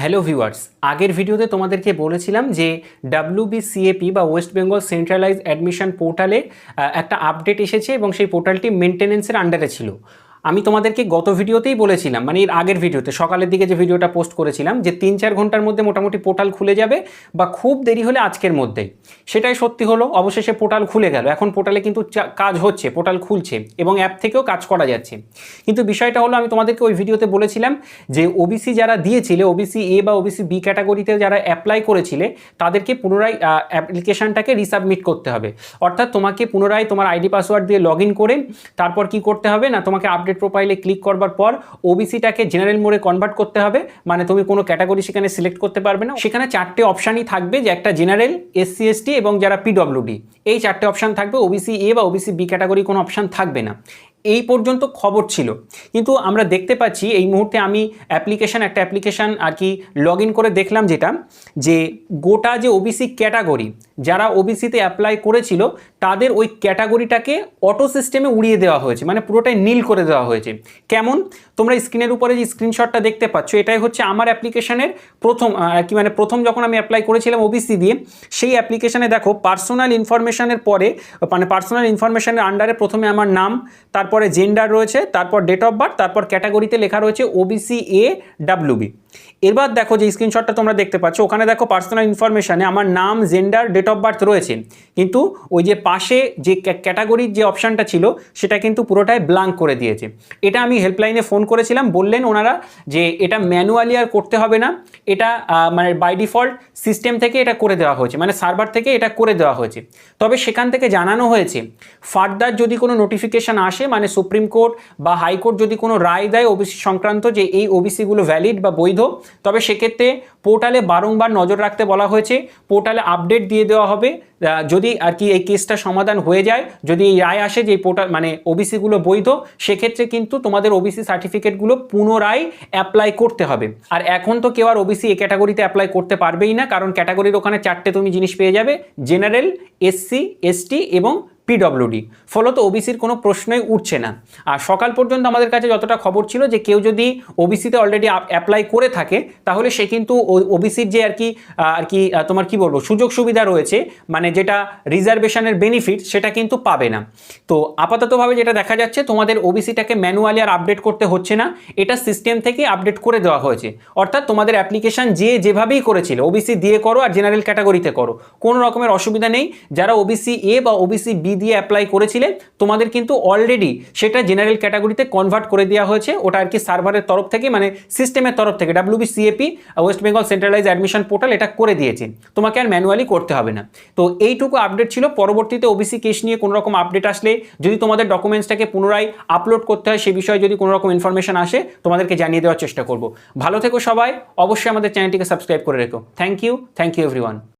Hello viewers আগের ভিডিওতে তোমাদেরকে বলেছিলাম যে ডাব্লিউবিসিএপি বা ওয়েস্ট বেঙ্গল সেন্ট্রালাইজ অ্যাডমিশন পোর্টালে একটা আপডেট এসেছে এবং সেই পোর্টালটি মেনটেনেন্সের আন্ডারে ছিল। আমি তোমাদেরকে গত ভিডিওতেই বলেছিলাম মানে এর আগের ভিডিওতে, সকালের দিকে যে ভিডিওটা পোস্ট করেছিলাম, যে তিন চার ঘণ্টার মধ্যে মোটামুটি পোর্টাল খুলে যাবে বা খুব দেরি হলে আজকের মধ্যেই। সেটাই সত্যি হলো, অবশেষে পোর্টাল খুলে গেল। এখন পোর্টালে কিন্তু কাজ হচ্ছে, পোর্টাল খুলছে এবং অ্যাপ থেকেও কাজ করা যাচ্ছে। কিন্তু বিষয়টা হলো, আমি তোমাদেরকে ওই ভিডিওতে বলেছিলাম যে ওবিসি যারা দিয়েছিলে ওবিসি এ বা ওবিসি বি ক্যাটাগরিতে যারা অ্যাপ্লাই করেছিলে, তাদেরকে পুনরায় অ্যাপ্লিকেশনটাকে রিসাবমিট করতে হবে। অর্থাৎ তোমাকে পুনরায় তোমার আইডি পাসওয়ার্ড দিয়ে লগ করে, তারপর কি করতে হবে না, তোমাকে আপডেট প্রোফাইলে ক্লিক করবার পর ওবিসিটাকে জেনারেল মোডে কনভার্ট করতে হবে। মানে তুমি কোনো ক্যাটাগরি সেখানে সিলেক্ট করতে পারবে না। সেখানে চারটে অপশানই থাকবে যে একটা জেনারেল এসসি এসটি এবং যারা পিডব্লিউডি এই চারটে অপশান থাকবে। ওবিসি এ বা ওবিসি বি ক্যাটাগরি কোনো অপশান থাকবে না। এই পর্যন্ত খবর ছিল। কিন্তু আমরা দেখতে পাচ্ছি, এই মুহূর্তে আমি অ্যাপ্লিকেশান একটা অ্যাপ্লিকেশান আর কি লগ করে দেখলাম যেটা, যে গোটা যে ওবিসি ক্যাটাগরি যারা ওবিসিতে অ্যাপ্লাই করেছিল, তাদের ওই ক্যাটাগরিটাকে অটো সিস্টেমে উড়িয়ে দেওয়া হয়েছে মানে পুরোটাই নীল করে দেওয়া হয়েছে। কেমন? তোমরা স্ক্রিনের উপরে যে স্ক্রিনশটটা দেখতে পাচ্ছ, এটাই হচ্ছে আমার অ্যাপ্লিকেশনের প্রথম আর কি মানে প্রথম যখন আমি অ্যাপ্লাই করেছিলাম ওবিসি দিয়ে, সেই অ্যাপ্লিকেশানে দেখো পার্সোনাল ইনফরমেশানের পরে মানে পার্সোনাল ইনফরমেশানের আন্ডারে প্রথমে আমার নাম, তারপরে জেন্ডার রয়েছে, তারপর ডেট অফ বার্থ তারপর ক্যাটাগরিতে লেখা রয়েছে ওবিসি এ ডাব্লিউবি এবার দেখো যে স্ক্রিনশটটা তোমরা দেখতে পাচ্ছ, ওখানে দেখো পার্সোনাল ইনফরমেশানে আমার নাম জেন্ডার ডেট অফ বার্থ রয়েছে। কিন্তু ওই যে পাশে যে ক্যাটাগরির যে অপশানটা ছিল, সেটা কিন্তু পুরোটাই ব্লাঙ্ক করে দিয়েছে। এটা আমি হেল্পলাইনে ফোন করেছিলাম, বললেন ওনারা যে এটা ম্যানুয়ালি আর করতে হবে না, এটা মানে বাই ডিফল্ট সিস্টেম থেকে এটা করে দেওয়া হয়েছে মানে সার্ভার থেকে এটা করে দেওয়া হয়েছে। তবে সেখান থেকে জানানো হয়েছে ফার্দার যদি কোনো নোটিফিকেশান আসে মানে সুপ্রিম কোর্ট বা হাইকোর্ট যদি কোনো রায় দেয় ওবিসি সংক্রান্ত যে এই ওবিসিগুলো ভ্যালিড বা বৈধ তবে সেক্ষেত্রে পোর্টালে বারংবার নজর রাখতে বলা হয়েছে, পোর্টালে আপডেট দিয়ে দেওয়া হবে। যদি আর কি এই কেসটা সমাধান হয়ে যায়, যদি এই রায় আসে যে পোর্টাল মানে ওবিসিগুলো বৈধ, সেক্ষেত্রে কিন্তু তোমাদের ওবিসি সার্টিফিকেটগুলো পুনরায় অ্যাপ্লাই করতে হবে। আর এখন তো কেউ আর ওবিসি এই ক্যাটাগরিতে অ্যাপ্লাই করতে পারবেই না, কারণ ক্যাটাগরির ওখানে চারটে তুমি জিনিস পেয়ে যাবে জেনারেল এসসি এসটি এবং পিডব্লিউডি ফলত ওবিসির কোনো প্রশ্নই উঠছে না। আর সকাল পর্যন্ত আমাদের কাছে যতটা খবর ছিল যে কেউ যদি ওবিসিতে অলরেডি অ্যাপ্লাই করে থাকে, তাহলে সে কিন্তু ওবিসির যে আর কি আর কি তোমার কি বলব, সুযোগ সুবিধা রয়েছে মানে যেটা রিজার্ভেশনের বেনিফিট সেটা কিন্তু পাবে না। তো আপাততভাবে যেটা দেখা যাচ্ছে, তোমাদের ওবিসিটাকে ম্যানুয়ালি আর আপডেট করতে হচ্ছে না, এটা সিস্টেম থেকে আপডেট করে দেওয়া হয়েছে। অর্থাৎ তোমাদের অ্যাপ্লিকেশন যে যেভাবেই করেছিল ওবিসি দিয়ে করো আর জেনারেল ক্যাটাগরিতে করো, কোনো রকমের অসুবিধা নেই। যারা ওবিসি এ বা ওবিসি বি দিয়ে অ্যাপ্লাই করেছিলে তোমাদের কিন্তু অলরেডি সেটা জেনারেল ক্যাটাগরিতে কনভার্ট করে দেওয়া হয়েছে। ওটা আর কি সার্ভারের তরফ থেকে মানে সিস্টেমের তরফ থেকে WB CAP West Bengal centralise admission portal এটা করে দিয়েছে তোমাকে আর ম্যানুয়ালি করতে হবে না। তো এইটুকু আপডেট ছিল, পরবর্তীতে ওবিসি কেস নিয়ে কোনো রকম আপডেট আসলে যদি তোমাদের ডকুমেন্টসটাকে পুনরায় আপলোড করতে হয়, সে বিষয়ে যদি কোনো রকম ইনফরমেশন আসে, তোমাদেরকে জানিয়ে দেওয়ার চেষ্টা করব। ভালো থেকো সবাই, অবশ্যই আমাদের চ্যানেলটিকে সাবস্ক্রাইব করে রেখো। Thank you thank you everyone